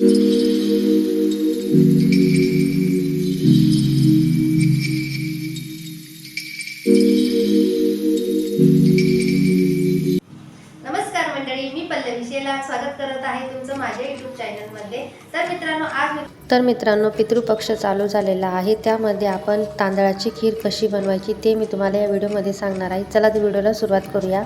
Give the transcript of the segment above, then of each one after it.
स्वागत करत आहे तुमचं माझ्या युट्यूब चॅनलमध्ये तर मित्रांनो आज तर मित्रांनो पितृपक्ष चालू झालेला आहे. त्यामध्ये आपण तांदळाची खीर कशी बनवायची ते मी तुम्हाला या व्हिडिओमध्ये सांगणार आहे. चला तर व्हिडिओला सुरुवात करूया.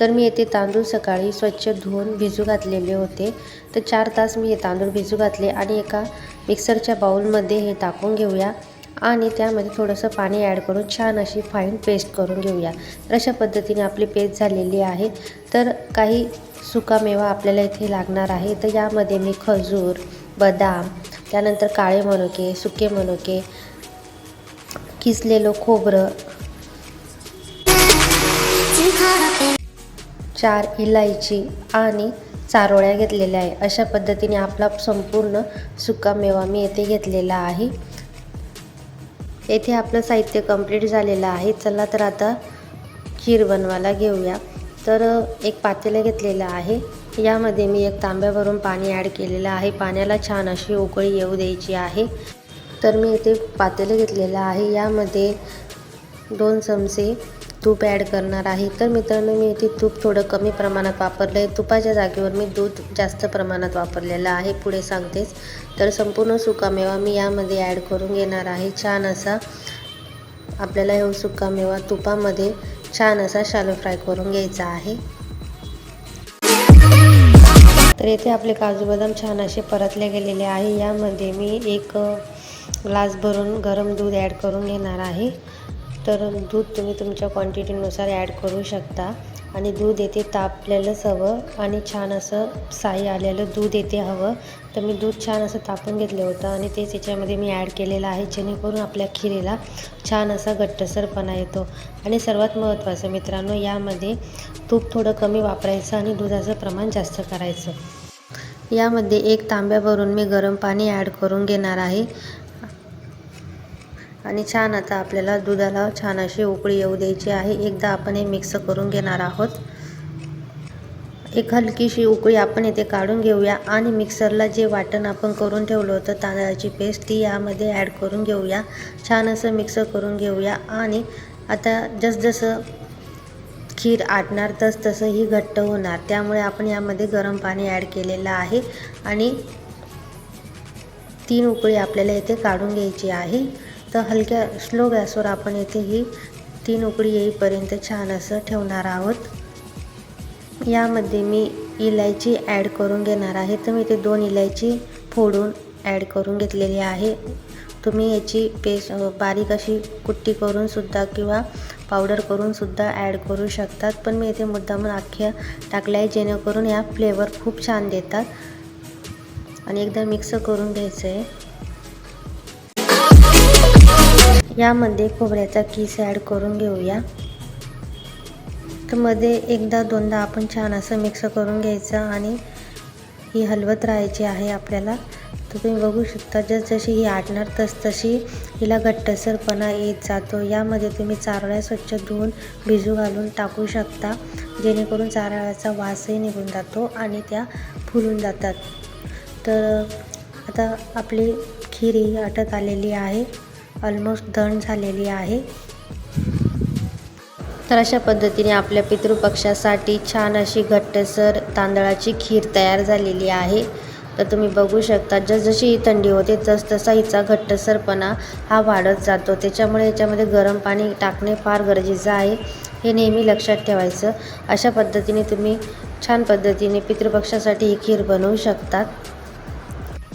तर मी येथे तांदूळ सकाळी स्वच्छ धुवून भिजू घातलेले होते. तर चार तास मी हे तांदूळ भिजू घातले आणि एका मिक्सरच्या बाउलमध्ये हे टाकून घेऊया. आणि त्यामध्ये थोडंसं पाणी ॲड करून छान अशी फाईन पेस्ट करून घेऊया. तर अशा पद्धतीने आपली पेस्ट झालेली आहे. तर काही सुकामेवा आपल्याला इथे लागणार आहे. तर यामध्ये मी खजूर बदाम त्यानंतर काळे मनुके सुके मनुके किसलेलं खोबरं चार इलायची आणि चारोळ्या घेतलेल्या आहे. अशा पद्धतीने आपला संपूर्ण सुकामेवा मी येथे घेतलेला आहे. येथे आपलं साहित्य कंप्लीट झालेलं आहे. चला तर आता खीर बनवायला घेऊया. तर एक पातेलं घेतलेलं आहे. यामध्ये मी एक तांब्यावरून पाणी ॲड केलेलं आहे. पाण्याला छान अशी उकळी येऊ द्यायची आहे. तर मी इथे पातेलं घेतलेलं आहे. यामध्ये दोन चमचे तूप ॲड करणार आहे. तर मित्रांनो मी इथे तूप थोडं कमी प्रमाणात वापरलं आहे तुपाच्या जागेवर मी दूध जास्त प्रमाणात वापरलेलं आहे. पुढे सांगतेच. तर संपूर्ण सुकामेवा मी यामध्ये ॲड करून घेणार आहे. छान असा आपल्याला हे सुकामेवा तुपामध्ये छान असा शालो फ्राय करून घ्यायचा आहे. तर येथे आपले काजू बदाम छान असे परतले गेलेले आहे. यामध्ये मी एक ग्लास भरून गरम दूध ॲड करून घेणार आहे. तर दूध तुम्ही तुमच्या क्वांटिटीनुसार ॲड करू शकता. आणि दूध येथे तापलेलंच हवं आणि छान असं साई आलेलं दूध येते हवं. तर मी दूध छान असं तापून घेतलं होतं आणि तेच याच्यामध्ये मी ॲड केलेलं आहे जेणेकरून आपल्या खिरीला छान असा घट्टसरपणा येतो. आणि सर्वात महत्त्वाचं मित्रांनो यामध्ये तूप थोडं कमी वापरायचं आणि दुधाचं प्रमाण जास्त करायचं. यामध्ये एक तांब्यावरून मी गरम पाणी ॲड करून घेणार आहे. आणि छान आता आपल्याला दुधाला छान अशी उकळी येऊ द्यायची आहे. एकदा आपण हे मिक्स करून घेणार आहोत. एक हलकीशी उकळी आपण येथे काढून घेऊया आणि मिक्सरला जे वाटण आपण करून ठेवलं होतं तांदळाची पेस्ट ती यामध्ये ॲड करून घेऊया. छान असं मिक्स करून घेऊया आणि आता जसजसं खीर आटणार तस तसं ही घट्ट होणार. त्यामुळे आपण यामध्ये गरम पाणी ॲड केलेलं आहे आणि तीन उकळी आपल्याला इथे काढून घ्यायची आहे. तर हलक्या स्लो गॅसवर आपण येथे ही तीन उकळी येईपर्यंत छान असं ठेवणार आहोत. यामध्ये मी इलायची ॲड करून घेणार आहे. तर मी ते दोन इलायची फोडून ॲड करून घेतलेली आहे. तुम्ही याची पेस्ट बारीक अशी कुट्टी करूनसुद्धा किंवा पावडर करूनसुद्धा ॲड करू शकतात. पण मी इथे मुद्दामून अख्ख्या टाकल्या आहे जेणेकरून या फ्लेवर खूप छान देतात. आणि एकदा मिक्स करून घ्यायचं आहे. यामध्ये खोबऱ्याचा किस ॲड करून घेऊया. तर मध्ये एकदा दोनदा आपण छान असं मिक्स करून घ्यायचं आणि ही हलवत राहायची आहे आपल्याला. तर तुम्ही बघू शकता जसजशी ही आटणार तस तशी हिला घट्टसरपणा येत जातो. यामध्ये तुम्ही चारोळ्या स्वच्छ धुवून भिजू घालून टाकू शकता. जेणेकरून चारोळ्याचा वासही निघून जातो आणि त्या फुलून जातात. तर आता आपली खीर ही आटत आलेली आहे. ऑलमोस्ट दण झालेली आहे. तर अशा पद्धतीने आपल्या पितृपक्षासाठी छान अशी घट्टसर तांदळाची खीर तयार झालेली आहे. तर तुम्ही बघू शकता जसजशी ही थंडी होते तसतसा हिचा घट्टसरपणा हा वाढत जातो. त्याच्यामुळे याच्यामध्ये गरम पाणी टाकणे फार गरजेचं आहे. हे नेहमी लक्षात ठेवायचं. अशा पद्धतीने तुम्ही छान पद्धतीने पितृपक्षासाठी ही खीर बनवू शकतात.